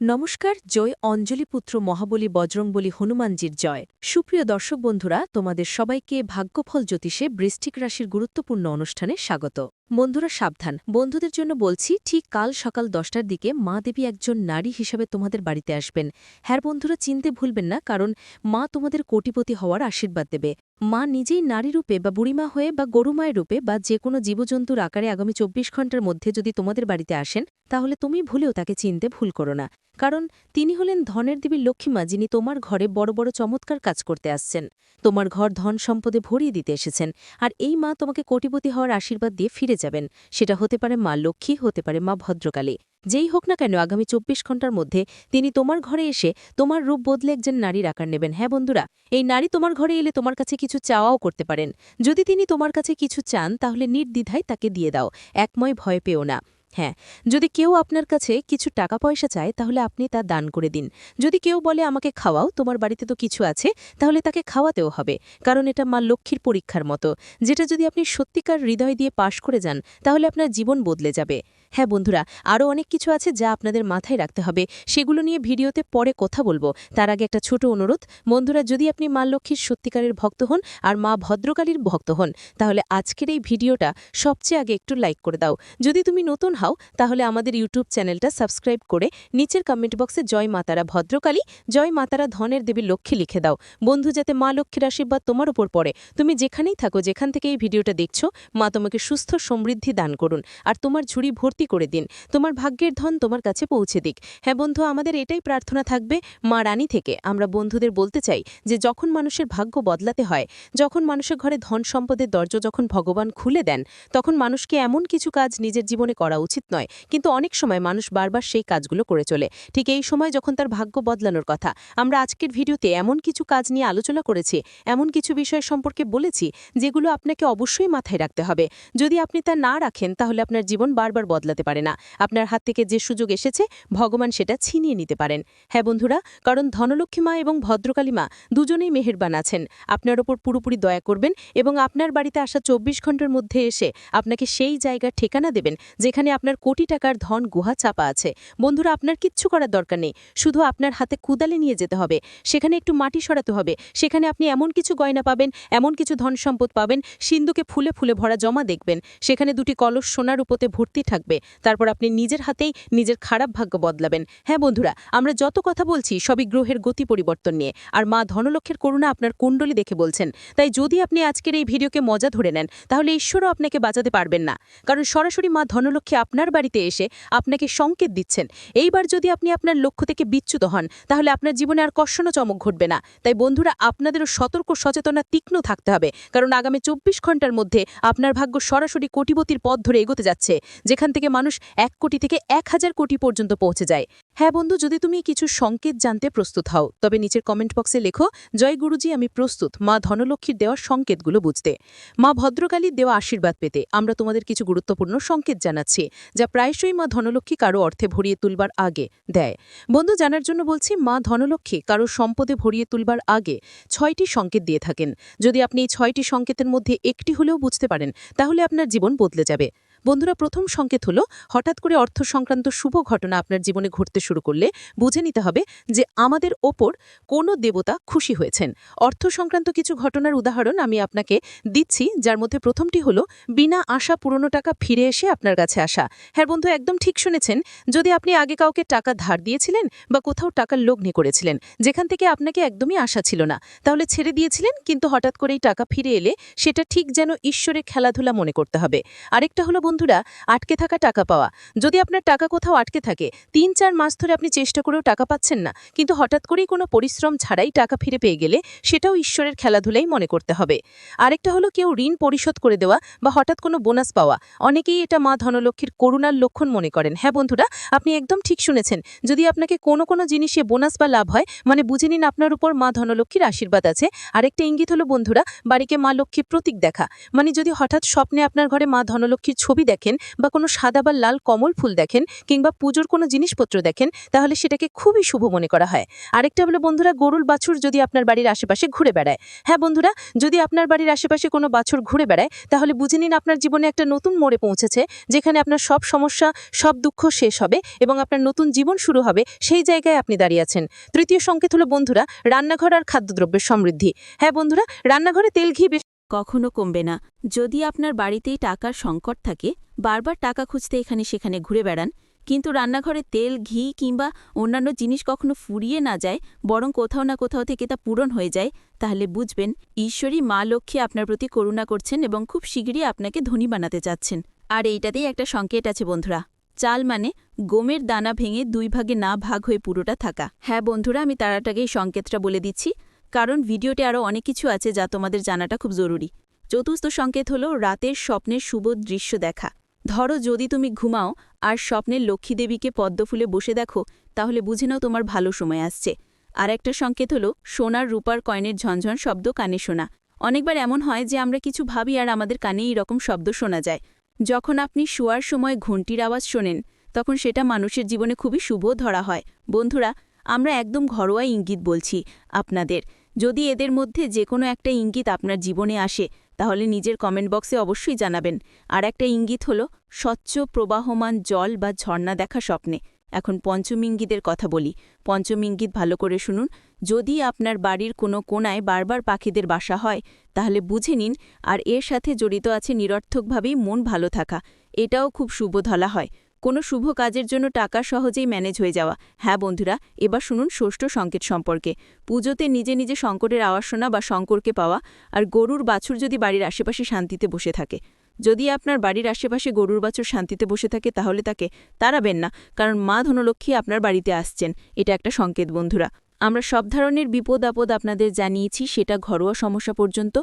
নমস্কার, জয় অঞ্জলিপুত্র মহাবলী বজরংবলী হনুমানজির জয়। সুপ্রিয় দর্শক বন্ধুরা, তোমাদের সবাইকে ভাগ্যফল জ্যোতিষে বৃষ্টিক রাশির গুরুত্বপূর্ণ অনুষ্ঠানে স্বাগত। বন্ধুরা সাবধান। বন্ধুদের জন্য বলছি, ঠিক কাল সকাল দশটার দিকে মা দেবী একজন নারী হিসাবে তোমাদের বাড়িতে আসবেন। হ্যাঁ বন্ধুরা, চিনতে ভুলবেন না, কারণ মা তোমাদের কোটিপতি হওয়ার আশীর্বাদ দেবে। মা নিজেই নারী রূপে বা বুড়িমা হয়ে বা গরুমায়ের রূপে বা যে কোনো জীবজন্তুর আকারে আগামী চব্বিশ ঘণ্টার মধ্যে যদি তোমাদের বাড়িতে আসেন, তাহলে তুমি ভুলেও তাকে চিনতে ভুল করো না। কারণ তিনি হলেন ধনের দেবী লক্ষ্মীমা, যিনি তোমার ঘরে বড় বড় চমৎকার কাজ করতে আসছেন। তোমার ঘর ধন সম্পদে ভরিয়ে দিতে এসেছেন। আর এই মা তোমাকে কোটিপতি হওয়ার আশীর্বাদ দিয়ে ফিরে যাবেন। সেটা হতে পারে মা লক্ষ্মী, হতে পারে মা ভদ্রকালী। যেই হোক না কেন, আগামী চব্বিশ ঘণ্টার মধ্যে তিনি তোমার ঘরে এসে তোমার রূপ বদলে একজন নারীর আকার নেবেন। হ্যাঁ বন্ধুরা, এই নারী তোমার ঘরে এলে তোমার কাছে কিছু চাওয়াও করতে পারেন। যদি তিনি তোমার কাছে কিছু চান, তাহলে নির্দ্বিধায় তাকে দিয়ে দাও। একময় ভয় পেও না। হ্যাঁ যদি কেউ আপনার কাছে কিছু টাকা পয়সা চায়, তাহলে আপনি তা দান করে দিন। যদি কেউ বলে, আমাকে খাওয়াও, তোমার বাড়িতে তো কিছু আছে, তাহলে তাকে খাওয়াতেও হবে, কারণ এটা মা লক্ষ্মীর পরীক্ষার মতো। যেটা যদি আপনি সত্যিকার হৃদয় দিয়ে পাশ করে যান, তাহলে আপনার জীবন বদলে যাবে। হ্যাঁ বন্ধুরা আরও অনেক কিছু আছে যা আপনাদের মাথায় রাখতে হবে। সেগুলো নিয়ে ভিডিওতে পরে কথা বলব। তার আগে একটা ছোট অনুরোধ। বন্ধুরা, যদি আপনি মা লক্ষ্মীর সত্যিকারের ভক্ত হন আর মা ভদ্রকালীর ভক্ত হন, তাহলে আজকের এই ভিডিওটা সবচেয়ে আগে একটু লাইক করে দাও। যদি তুমি নতুন হও, তাহলে আমাদের ইউটিউব চ্যানেলটা সাবস্ক্রাইব করে নিচের কমেন্ট বক্সে জয় মাতারা ভদ্রকালী, জয় মাতারা ধনের দেবী লক্ষ্মী লিখে দাও। বন্ধু, যাতে মা লক্ষ্মীর আশীর্বাদ তোমার উপর পড়ে। তুমি যেখানেই থাকো, যেখান থেকে এই ভিডিওটা দেখছ, মা তোমাকে সুস্থ সমৃদ্ধি দান করুন। আর তোমার ঝুড়ি ভর্তি করে দিন। তোমার ভাগ্যের ধন তোমার কাছে পৌঁছে দিক। হ্যাঁ বন্ধু, আমাদের এটাই প্রার্থনা থাকবে মা রানী থেকে। আমরা বন্ধুদের বলতে চাই যে, যখন মানুষের ভাগ্য বদলাতে হয়, যখন মানুষের ঘরে ধন সম্পদের দরজা যখন ভগবান খুলে দেন, তখন মানুষকে এমন কিছু কাজ নিজের জীবনে করা উচিত নয়। কিন্তু অনেক সময় মানুষ বারবার সেই কাজগুলো করে চলে। ঠিক এই সময় যখন তার ভাগ্য বদলানোর কথা, আমরা আজকের ভিডিওতে এমন কিছু কাজ নিয়ে আলোচনা করেছি, এমন কিছু বিষয় সম্পর্কে বলেছি, যেগুলো আপনাকে অবশ্যই মাথায় রাখতে হবে। যদি আপনি তা না রাখেন, তাহলে আপনার জীবন বারবার বদলাতে পারে না। আপনার হাত থেকে যে সুযোগ এসেছে, ভগবান সেটা ছিনিয়ে নিতে পারেন। হ্যাঁ বন্ধুরা, কারণ ধনলক্ষ্মী মা এবং ভদ্রকালী মা দুজনেই মেহেরবান আছেন। আপনার ওপর পুরোপুরি দয়া করবেন এবং আপনার বাড়িতে আসা চব্বিশ ঘণ্টার মধ্যে এসে আপনাকে সেই জায়গার ঠিকানা দেবেন, যেখানে আপনার কোটি টাকার ধন গুহা চাপা আছে। বন্ধুরা, আপনার কিচ্ছু করার দরকার নেই। শুধু আপনার হাতে কুদালে নিয়ে যেতে হবে। সেখানে একটু মাটি সরাতে হবে। সেখানে আপনি এমন কিছু গয়না পাবেন, এমন কিছু ধন সম্পদ পাবেন, সিন্ধুকে ফুলে ফুলে ভরা জমা দেখবেন। সেখানে দুটি কলস সোনার উপতে ভর্তি থাকবে। তারপর আপনি নিজের হাতেই নিজের খারাপ ভাগ্য বদলাবেন। হ্যাঁ বন্ধুরা, আমরা যত কথা বলছি সবই গ্রহের গতি পরিবর্তন নিয়ে। আর মা ধনলক্ষ্যের করুণা আপনার কুণ্ডলী দেখে বলছেন। তাই যদি আপনি আজকের এই ভিডিওকে মজা ধরে নেন, তাহলে ঈশ্বরও আপনাকে বাঁচাতে পারবেন না। কারণ সরাসরি মা ধনলক্ষ্মী আপনার বাড়িতে এসে আপনাকে সংকেত দিচ্ছেন। এইবার যদি আপনি আপনার লক্ষ্য থেকে বিচ্যুত হন, তাহলে আপনার জীবনে আর কষণ চমক ঘটবে না। তাই বন্ধুরা, আপনাদেরও সতর্ক, সচেতনা তীক্ষ্ণ থাকতে হবে। কারণ আগামী চব্বিশ ঘণ্টার মধ্যে আপনার ভাগ্য সরাসরি কোটিপতির পথ ধরে এগোতে যাচ্ছে। যেখান থেকে মানুষ এক কোটি থেকে এক হাজার কোটি পর্যন্ত পৌঁছে যায়। হ্যাঁ বন্ধু, যদি তুমি কিছু সংকেত জানতে প্রস্তুত হও, তবে নিচের কমেন্ট বক্সে লেখো, জয় গুরুজি, আমি প্রস্তুত। মা ধনলক্ষ্মীর দেওয়া সংকেতগুলো বুঝতে। মা ভদ্রকালীর দেওয়া আশীর্বাদ পেতে আমরা তোমাদের কিছু গুরুত্বপূর্ণ সংকেত জানাচ্ছি, যা প্রায়শই মা ধনলক্ষ্মী কারও অর্থে ভরিয়ে তুলবার আগে দেয়। বন্ধু, জানার জন্য বলছি, মা ধনলক্ষ্মী কারও সম্পদে ভরিয়ে তুলবার আগে ছয়টি সংকেত দিয়ে থাকেন। যদি আপনি এই ছয়টি সংকেতের মধ্যে একটি হলেও বুঝতে পারেন, তাহলে আপনার জীবন বদলে যাবে। বন্ধুরা, প্রথম সংকেত হলো, হঠাৎ করে অর্থ সংক্রান্ত শুভ ঘটনা আপনার জীবনে ঘটতে শুরু করলে বুঝে নিতে হবে যে আমাদের ওপর কোনো দেবতা খুশি হয়েছেন। অর্থ সংক্রান্ত কিছু ঘটনার উদাহরণ আমি আপনাকে দিচ্ছি, যার মধ্যে প্রথমটি হলো, বিনা আশা পুরনো টাকা ফিরে এসে আপনার কাছে আসা। হ্যাঁ বন্ধু, একদম ঠিক শুনেছেন, যদি আপনি আগে কাউকে টাকা ধার দিয়েছিলেন বা কোথাও টাকার লগ্নি করেছিলেন, যেখান থেকে আপনাকে একদমই আশা ছিল না, তাহলে ছেড়ে দিয়েছিলেন, কিন্তু হঠাৎ করেই টাকা ফিরে এলে সেটা ঠিক যেন ঈশ্বরের খেলাধুলা মনে করতে হবে। আরেকটা হলো বন্ধুরা, আটকে থাকা টাকা পাওয়া। যদি আপনার টাকা কোথাও আটকে থাকে, তিন চার মাস ধরে আপনি চেষ্টা করেও টাকা পাচ্ছেন না, কিন্তু হঠাৎ করেই কোনো পরিশ্রম ছাড়াই টাকা ফিরে পেয়ে গেলে সেটাও ঈশ্বরের খেলাধুলাই মনে করতে হবে। আরেকটা হলো কেউ ঋণ পরিশোধ করে দেওয়া বা হঠাৎ কোনো বোনাস পাওয়া। অনেকেই এটা মা ধনলক্ষ্মীর করুণার লক্ষণ মনে করেন। হ্যাঁ বন্ধুরা, আপনি একদম ঠিক শুনেছেন। যদি আপনাকে কোনো কোনো জিনিসে বোনাস বা লাভ হয় মানে বুঝে নিন আপনার উপর মা ধনলক্ষ্মীর আশীর্বাদ আছে। আরেকটা ইঙ্গিত হলো বন্ধুরা, বাড়িকে মা লক্ষ্মীর প্রতীক দেখা। মানে যদি হঠাৎ স্বপ্নে আপনার ঘরে মা ধনলক্ষ্মীর ছবি ছবি দেখেন বা কোনো সাদা বা লাল কমল ফুল দেখেন কিংবা পুজোর কোনো জিনিসপত্র দেখেন, তাহলে সেটাকে খুবই শুভ মনে করা হয়। আরেকটা হলো, বন্ধুরা, গরুর বাছুর যদি আপনার বাড়ির আশেপাশে ঘুরে বেড়ায়। হ্যাঁ বন্ধুরা, যদি আপনার বাড়ির আশেপাশে কোনো বাছুর ঘুরে বেড়ায়, তাহলে বুঝে নিন আপনার জীবনে একটা নতুন মোড়ে পৌঁছেছে, যেখানে আপনার সব সমস্যা, সব দুঃখ শেষ হবে এবং আপনার নতুন জীবন শুরু হবে সেই জায়গায় আপনি দাঁড়িয়ে আছেন। তৃতীয় সংকেত হলো, বন্ধুরা, রান্নাঘর আর খাদ্যদ্রব্যের সমৃদ্ধি। হ্যাঁ বন্ধুরা, রান্নাঘরে তেল ঘি কখনো কমবে না। যদি আপনার বাড়িতেই টাকার সংকট থাকে, বারবার টাকা খুঁজতে এখানে সেখানে ঘুরে বেড়ান। কিন্তু রান্নাঘরে তেল, ঘি কিংবা অন্যান্য জিনিস কখনো ফুরিয়ে না যায়, বরং কোথাও না কোথাও থেকে তা পূরণ হয়ে যায়, তাহলে বুঝবেন ঈশ্বরী মা লক্ষ্মী আপনার প্রতি করুণা করছেন এবং খুব শীঘ্রই আপনাকে ধনী বানাতে চাচ্ছেন। আর এইটাতেই একটা সংকেত আছে বন্ধুরা। চাল মানে গমের দানা ভেঙে দুই ভাগে না ভাগ হয়ে পুরোটা থাকা। হ্যাঁ বন্ধুরা, আমি তারাটাকে এই সংকেতটা বলে দিচ্ছি। কারণ ভিডিওতে আরও অনেক কিছু আছে যা তোমাদের জানাটা খুব জরুরি। চতুর্থ সংকেত হল রাতের স্বপ্নের শুভ দৃশ্য দেখা। ধরো যদি তুমি ঘুমাও আর স্বপ্নের লক্ষ্মীদেবীকে পদ্মফুলে বসে দেখো, তাহলে বুঝে নাও তোমার ভালো সময় আসছে। আর একটা সংকেত হল সোনার রূপার কয়েনের ঝনঝন শব্দ কানে শোনা। অনেকবার এমন হয় যে আমরা কিছু ভাবি আর আমাদের কানে রকম শব্দ শোনা যায়। যখন আপনি শোয়ার সময় ঘণ্টির আওয়াজ শোনেন, তখন সেটা মানুষের জীবনে খুবই শুভ ধরা হয়। বন্ধুরা আমরা একদম ঘরোয়া ইঙ্গিত বলছি আপনাদের। যদি এদের মধ্যে যে কোনো একটা ইঙ্গিত আপনার জীবনে আসে, তাহলে নিজের কমেন্ট বক্সে অবশ্যই জানাবেন। আর একটা ইঙ্গিত হল, স্বচ্ছ, প্রবাহমান জল বা ঝর্ণা দেখা স্বপ্নে। এখন পঞ্চম ইঙ্গিতের কথা বলি। পঞ্চম ইঙ্গিত ভালো করে শুনুন। যদি আপনার বাড়ির কোনো কোনায় বারবার পাখিদের বাসা হয়, তাহলে বুঝে নিন আর এর সাথে জড়িত আছে নিরর্থকভাবেই মন ভালো থাকা। এটাও খুব শুভ ধলা হয়। কোনো শুভ কাজের জন্য টাকা সহজেই ম্যানেজ হয়ে যাওয়া। হ্যাঁ বন্ধুরা, এবার শুনুন ষষ্ঠ সংকেত সম্পর্কে। পুজোতে নিজে নিজে সংকটের আওয়াসনা বা শঙ্করকে পাওয়া আর গরুর বাছুর যদি বাড়ির আশেপাশে শান্তিতে বসে থাকে। যদি আপনার বাড়ির আশেপাশে গরুর বাছুর শান্তিতে বসে থাকে তাহলে তাকে তাড়াবেন না, কারণ মা ধনলক্ষ্মী আপনার বাড়িতে আসছেন। এটা একটা সংকেত বন্ধুরা। আমরা সব ধরনের বিপদ আপদ আপনাদের জানিয়েছি, সেটা ঘরোয়া সমস্যা পর্যন্ত।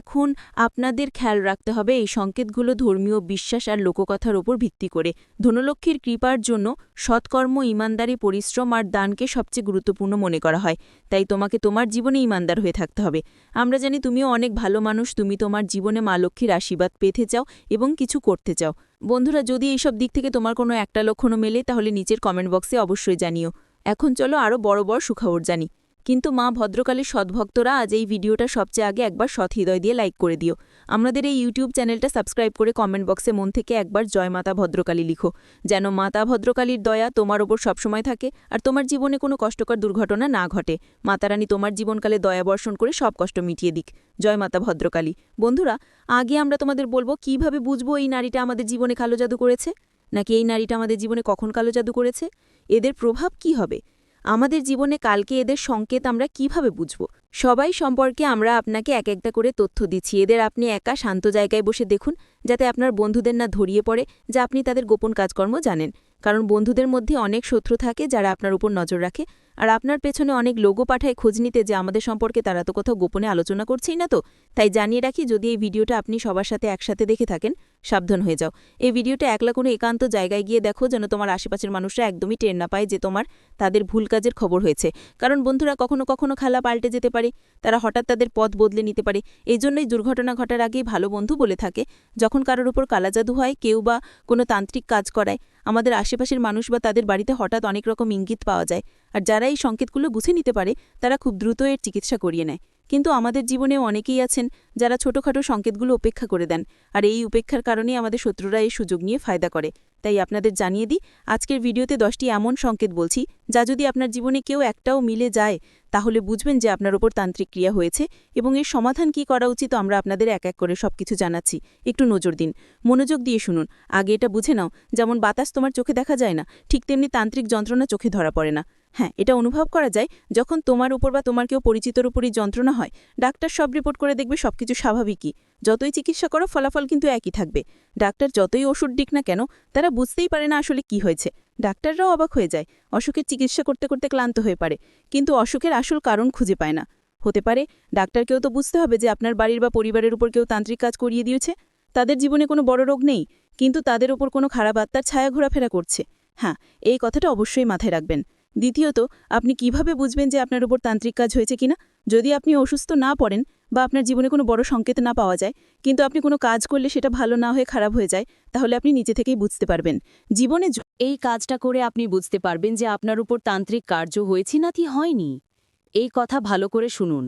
এখন আপনাদের খেয়াল রাখতে হবে এই সংকেতগুলো ধর্মীয় বিশ্বাস আর লোককথার ওপর ভিত্তি করে। ধনলক্ষ্মীর কৃপার জন্য সৎকর্ম, ইমানদারি, পরিশ্রম আর দানকে সবচেয়ে গুরুত্বপূর্ণ মনে করা হয়। তাই তোমাকে তোমার জীবনে ইমানদার হয়ে থাকতে হবে। আমরা জানি তুমিও অনেক ভালো মানুষ, তুমি তোমার জীবনে মা লক্ষ্মীর আশীর্বাদ পেতে চাও এবং কিছু করতে চাও। বন্ধুরা, যদি এইসব দিক থেকে তোমার কোনো একটা লক্ষণও মেলে, তাহলে নিচের কমেন্ট বক্সে অবশ্যই জানিও। এখন চলো আরও বড় বড় সুখবর জানি। কিন্তু মা ভদ্রকালীর সদ্ভক্তরা আজ এই ভিডিওটা সবচেয়ে আগে একবার সৎ হৃদয় দিয়ে লাইক করে দিও। আমাদের এই ইউটিউব চ্যানেলটা সাবস্ক্রাইব করে কমেন্ট বক্সে মন থেকে একবার জয় মাতা ভদ্রকালী লিখো। যেন মাতা ভদ্রকালীর দয়া তোমার ওপর সবসময় থাকে আর তোমার জীবনে কোনো কষ্টকর দুর্ঘটনা না ঘটে। মাতারানী তোমার জীবনকালে দয়া বর্ষণ করে সব কষ্ট মিটিয়ে দিক। জয় মাতা ভদ্রকালী। বন্ধুরা, আগে আমরা তোমাদের বলব কীভাবে বুঝব এই নারীটা আমাদের জীবনে কালো জাদু করেছে? নাকি এই নারীটা আমাদের জীবনে কখন কালো জাদু করেছে? এদের প্রভাব কি হবে? আমাদের জীবনে কালকে এদের সংকেত আমরা কীভাবে বুঝব? সবাই সম্পর্কে আমরা আপনাকে এক একটা করে তথ্য দিচ্ছি। এদের আপনি একা শান্ত জায়গায় বসে দেখুন, যাতে আপনার বন্ধুদের না ধরিয়ে পড়ে, যা আপনি তাদের গোপন কাজকর্ম জানেন। কারণ বন্ধুদের মধ্যে অনেক শত্রু থাকে যারা আপনার উপর নজর রাখে, আর আপনার পেছনে অনেক লোগো পাঠায় খোঁজ নিতে যে আমাদের সম্পর্কে তারা তো কোথাও গোপনে আলোচনা করছেই না তো। তাই জানিয়ে রাখি, যদি এই ভিডিওটা আপনি সবার সাথে একসাথে দেখে থাকেন সাবধান হয়ে যাও। এই ভিডিওটা একলা কোনো একান্ত জায়গায় গিয়ে দেখো যেন তোমার আশেপাশের মানুষরা একদমই টের না পায় যে তোমার তাদের ভুল কাজের খবর হয়েছে। কারণ বন্ধুরা কখনো কখনো খেলা পাল্টে যেতে পারে, তারা হঠাৎ তাদের পথ বদলে নিতে পারে। এই জন্যই দুর্ঘটনা ঘটার আগেই ভালো বন্ধু বলে থাকে, যখন কারোর উপর কালাজাদু হয়, কেউ বা কোনো তান্ত্রিক কাজ করায়, আমাদের আশেপাশের মানুষ বা তাদের বাড়িতে হঠাৎ অনেক রকম ইঙ্গিত পাওয়া যায়। আর যারা এই সংকেতগুলো বুঝে নিতে পারে, তারা খুব দ্রুত এর চিকিৎসা করিয়ে নেয়। কিন্তু আমাদের জীবনেও অনেকেই আছেন যারা ছোটখাটো সংকেতগুলো উপেক্ষা করে দেন, আর এই উপেক্ষার কারণেই আমাদের শত্রুরা এই সুযোগ নিয়ে ফায়দা করে। তাই আপনাদের জানিয়ে দিই, আজকের ভিডিওতে দশটি এমন সংকেত বলছি, যা যদি আপনার জীবনে কেউ একটাও মিলে যায়, তাহলে বুঝবেন যে আপনার ওপর তান্ত্রিক ক্রিয়া হয়েছে এবং এর সমাধান কি করা উচিত আমরা আপনাদের এক এক করে সবকিছু জানাচ্ছি। একটু নজর দিন, মনোযোগ দিয়ে শুনুন। আগে এটা বুঝে নাও, যেমন বাতাস তোমার চোখে দেখা যায় না, ঠিক তেমনি তান্ত্রিক যন্ত্রণা চোখে ধরা পড়ে না। হ্যাঁ এটা অনুভব করা যায় যখন তোমার উপর বা তোমার কেউ পরিচিতর উপরই যন্ত্রণা হয়। ডাক্তার সব রিপোর্ট করে দেখবে সবকিছু স্বাভাবিকই। যতই চিকিৎসা করো, ফলাফল কিন্তু একই থাকবে। ডাক্তার যতই ওষুধ দিক না কেন, তারা বুঝতেই পারে না আসলে কি হয়েছে। ডাক্তাররাও অবাক হয়ে যায়। অসুখের চিকিৎসা করতে করতে ক্লান্ত হয়ে পারে কিন্তু অসুখের আসল কারণ খুঁজে পায় না। হতে পারে ডাক্তারকেও তো বুঝতে হবে যে আপনার বাড়ির বা পরিবারের উপর কেউ তান্ত্রিক কাজ করিয়ে দিয়েছে। তাদের জীবনে কোনো বড় রোগ নেই, কিন্তু তাদের ওপর কোনো খারাপ আত্মার ছায়া ঘোরাফেরা করছে। হ্যাঁ এই কথাটা অবশ্যই মাথায় রাখবেন। দ্বিতীয়ত, আপনি কীভাবে বুঝবেন যে আপনার উপর তান্ত্রিক কাজ হয়েছে কিনা? যদি আপনি অসুস্থ না পড়েন বা আপনার জীবনে কোনো বড় সংকেত না পাওয়া যায়, কিন্তু আপনি কোনো কাজ করলে সেটা ভালো না হয়ে খারাপ হয়ে যায়, তাহলে আপনি নিজে থেকেই বুঝতে পারবেন। জীবনে এই কাজটা করে আপনি বুঝতে পারবেন যে আপনার উপর তান্ত্রিক কার্য হয়েছে নাকি হয়নি। এই কথা ভালো করে শুনুন।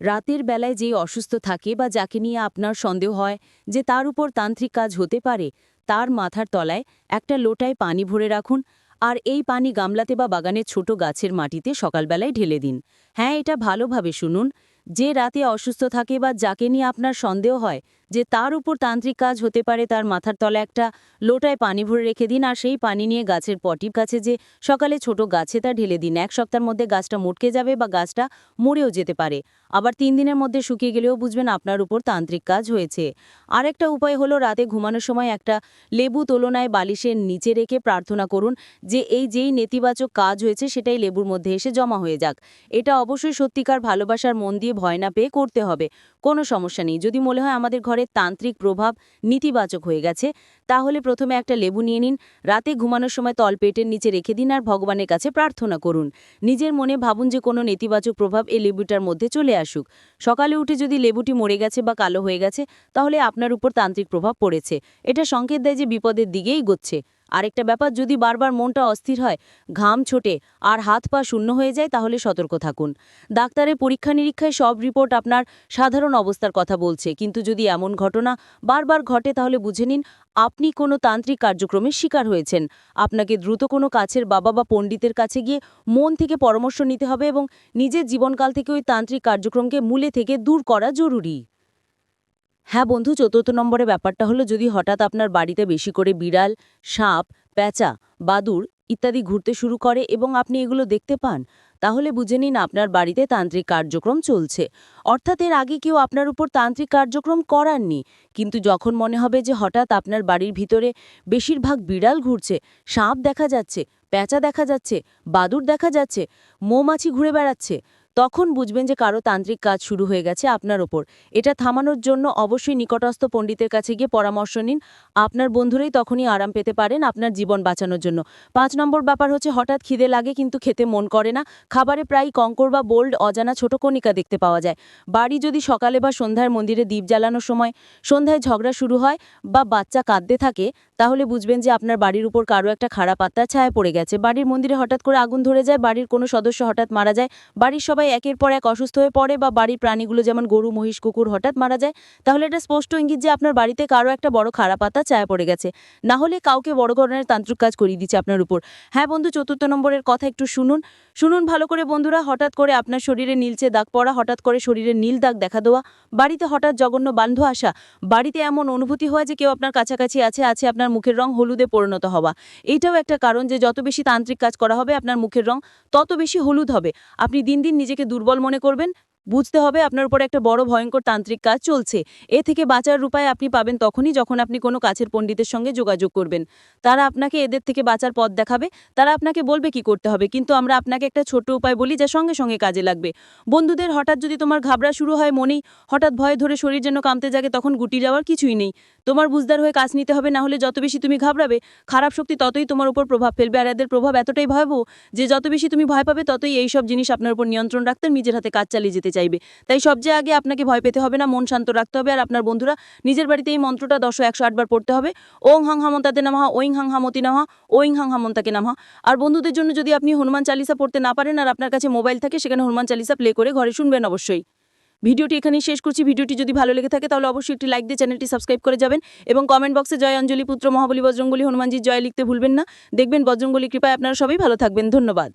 রাতের বেলায় যে অসুস্থ থাকে বা যাকে নিয়ে আপনার সন্দেহ হয় যে তার উপর তান্ত্রিক কাজ হতে পারে, তার মাথার তলায় একটা লোটায় পানি ভরে রাখুন আর এই পানি গামলাতে বা বাগানের ছোট গাছের মাটিতে সকালবেলায় ঢেলে দিন। হ্যাঁ এটা ভালোভাবে শুনুন। যে রাতে অসুস্থ থাকে বা যাকে নিয়ে আপনার সন্দেহ হয় যে তার উপর তান্ত্রিক কাজ হতে পারে, তার মাথার তলায় একটা লোটায় পানি ভরে রেখে দিন আর সেই পানি নিয়ে গাছের পটির কাছে যে সকালে ছোট গাছে তা ঢেলে দিন। এক সপ্তাহের মধ্যে গাছটা মোটকে যাবে বা গাছটা মরেও যেতে পারে। আবার তিন দিনের মধ্যে শুকিয়ে গেলেও বুঝবেন আপনার উপর তান্ত্রিক কাজ হয়েছে। আরেকটা উপায় হলো রাতে ঘুমানোর সময় একটা লেবু তুলনায় বালিশের নিচে রেখে প্রার্থনা করুন যে এই যেই নেতিবাচক কাজ হয়েছে সেটাই লেবুর মধ্যে এসে জমা হয়ে যাক। এটা অবশ্যই সত্যিকার ভালোবাসার মন দিয়ে ভয় না পেয়ে করতে হবে। কোনো সমস্যা নেই। যদি মনে হয় আমাদের ঘরে তান্ত্রিক প্রভাব নেতিবাচক হয়ে গেছে, তাহলে প্রথমে একটা লেবু নিয়ে নিন। রাতে ঘুমানোর সময় তলপেটের নিচে রেখে দিন আর ভগবানের কাছে প্রার্থনা করুন। নিজের মনে ভাবুন যে কোনো নেতিবাচক প্রভাব এই লেবুটার মধ্যে চলে আসুক। সকালে উঠে যদি লেবুটি মরে গেছে বা কালো হয়ে গেছে, তাহলে আপনার উপর তান্ত্রিক প্রভাব পড়েছে। এটা সংকেত দেয় যে বিপদের দিকেই গচ্ছে আরেকটা ব্যাপার, যদি বারবার মনটা অস্থির হয়, ঘাম ছোটে আর হাত পা শূন্য হয়ে যায়, তাহলে সতর্ক থাকুন। ডাক্তারের পরীক্ষা নিরীক্ষায় সব রিপোর্ট আপনার সাধারণ অবস্থার কথা বলছে। কিন্তু যদি এমন ঘটনা বারবার ঘটে, তাহলে বুঝে নিন, আপনি কোনো তান্ত্রিক কার্যক্রমের শিকার হয়েছেন। আপনাকে দ্রুত কোনো কাছের বাবা বা পণ্ডিতের কাছে গিয়ে মন থেকে পরামর্শ নিতে হবে এবং নিজের জীবনকাল থেকে ওই তান্ত্রিক কার্যক্রমকে মূলে থেকে দূর করা জরুরি। হ্যাঁ বন্ধু, চতুর্থ নম্বরে ব্যাপারটা হলো যদি হঠাৎ আপনার বাড়িতে বেশি করে বিড়াল, সাপ, প্যাঁচা বাদুর ইত্যাদি ঘুরতে শুরু করে এবং আপনি এগুলো দেখতে পান, তাহলে বুঝে নিন আপনার বাড়িতে তান্ত্রিক কার্যক্রম চলছে। অর্থাৎ এর আগে কেউ আপনার উপর তান্ত্রিক কার্যক্রম করাননি। কিন্তু যখন মনে হবে যে হঠাৎ আপনার বাড়ির ভিতরে বেশিরভাগ বিড়াল ঘুরছে, সাপ দেখা যাচ্ছে, প্যাঁচা দেখা যাচ্ছে বাদুর দেখা যাচ্ছে, মৌমাছি ঘুরে বেড়াচ্ছে তখন বুঝবেন যে কারও তান্ত্রিক কাজ শুরু হয়ে গেছে আপনার ওপর। এটা থামানোর জন্য অবশ্যই নিকটস্থ পণ্ডিতের কাছে গিয়ে পরামর্শ নিন। আপনার বন্ধুরাই তখনই আরাম পেতে পারেন আপনার জীবন বাঁচানোর জন্য। পাঁচ নম্বর ব্যাপার হচ্ছে হঠাৎ খিদে লাগে কিন্তু খেতে মন করে না। খাবারে প্রায় কঙ্কর বা বোল্ড অজানা ছোট কণিকা দেখতে পাওয়া যায়। বাড়ি যদি সকালে বা সন্ধ্যার মন্দিরে দ্বীপ জ্বালানোর সময় সন্ধ্যায় ঝগড়া শুরু হয় বা বাচ্চা কাঁদতে থাকে তাহলে বুঝবেন যে আপনার বাড়ির উপর কারও একটা খারাপ আত্মার ছায়া পড়ে গেছে। বাড়ির মন্দিরে হঠাৎ করে আগুন ধরে যায়, বাড়ির কোনো সদস্য হঠাৎ মারা যায়, বাড়ির সবাই একের পর এক অসুস্থ হয়ে পড়ে বা বাড়ির প্রাণীগুলো যেমন গরু, মহিষ, কুকুর হঠাৎ মারা যায়, তাহলে এটা স্পষ্ট ইঙ্গিত যে আপনার বাড়িতে কারও একটা বড় খারাপ আত্মা ছায়া পড়ে গেছে। না হলে কাউকে বড় ধরনের তান্ত্রিক কাজ করিয়ে দিচ্ছে আপনার উপর। হ্যাঁ বন্ধু, চতুর্থ নম্বরের কথা একটু শুনুন। শুনুন ভালো করে বন্ধুরা, হঠাৎ করে আপনার শরীরে নীলচে দাগ পড়া, হঠাৎ করে শরীরে নীল দাগ দেখা দেওয়া, বাড়িতে হঠাৎ জঘন্য বান্ধ আসা, বাড়িতে এমন অনুভূতি হয় যে কেউ আপনার কাছাকাছি আছে আছে আপনার মুখের রং হলুদে পরিণত হওয়া। এইটাও একটা কারণ যে যত বেশি তান্ত্রিক কাজ করা হবে আপনার মুখের রং তত বেশি হলুদ হবে। আপনি দিন দিন নিজেকে দুর্বল মনে করবেন বুঝতে হবে আপনার উপর একটা বড় ভয়ঙ্কর তান্ত্রিক কাজ চলছে। এ থেকে বাঁচার উপায় আপনি পাবেন তখনই যখন আপনি কোনো কাছের পণ্ডিতের সঙ্গে যোগাযোগ করবেন। তারা আপনাকে এদের থেকে বাঁচার পথ দেখাবে, তারা আপনাকে বলবে কি করতে হবে, কিন্তু আমরা আপনাকে একটা ছোট উপায় বলি যা সঙ্গে সঙ্গে কাজে লাগবে। বন্ধুদের হঠাৎ যদি তোমার ঘাবড়া শুরু হয় মনেই, হঠাৎ ভয় ধরে শরীর যেন কামতে জাগে তখন গুটি যাওয়ার কিছুই নেই। তোমার বুঝদার হয়ে কাজ নিতে হবে, না হলে যত বেশি তুমি ঘাবড়াবে, খারাপ শক্তি ততই তোমার উপর প্রভাব ফেলবে আর এদের প্রভাব এতটাই ভয়াবহ যে যত বেশি তুমি ভয় পাবে ততই এই সব জিনিস আপনার উপর নিয়ন্ত্রণ রাখতে নিজের হাতে কাজ চালিয়ে যেতে চাইবে। তাই সবচেয়ে আগে আপনাকে ভয় পেতে হবে না, মন শান্ত রাখতে হবে। আর আপনার বন্ধুরা, নিজের বাড়িতে এই মন্ত্রটা দশ একশো আটবার পড়তে হবে। ওং হাং হামন্তাতে নামা ওইং হাং হামতি নামা ওইং হাং হামন্তাকে নামা আর বন্ধুদের জন্য যদি আপনি হনুমান চালিসা পড়তে না পারেন আর আপনার কাছে মোবাইল থাকে, সেখানে হনুমান চালিসা প্লে করে ঘরে শুনবেন অবশ্যই। ভিডিওটি এখানেই শেষ করছি। ভিডিওটি যদি ভালো লেগে থাকে, তাহলে অবশ্যই একটি লাইক দিয়ে চ্যানেলটি সাবস্ক্রাইব করে যাবেন এবং কমেন্ট বক্সে জয় অঞ্জলি পুত্র মহাবলী বজরঙ্গলী হনুমানজির জয় লিখতে ভুলবেন না। দেখবেন বজরঙ্গলী কৃপায় আপনারা সবাই ভালো থাকবেন। ধন্যবাদ।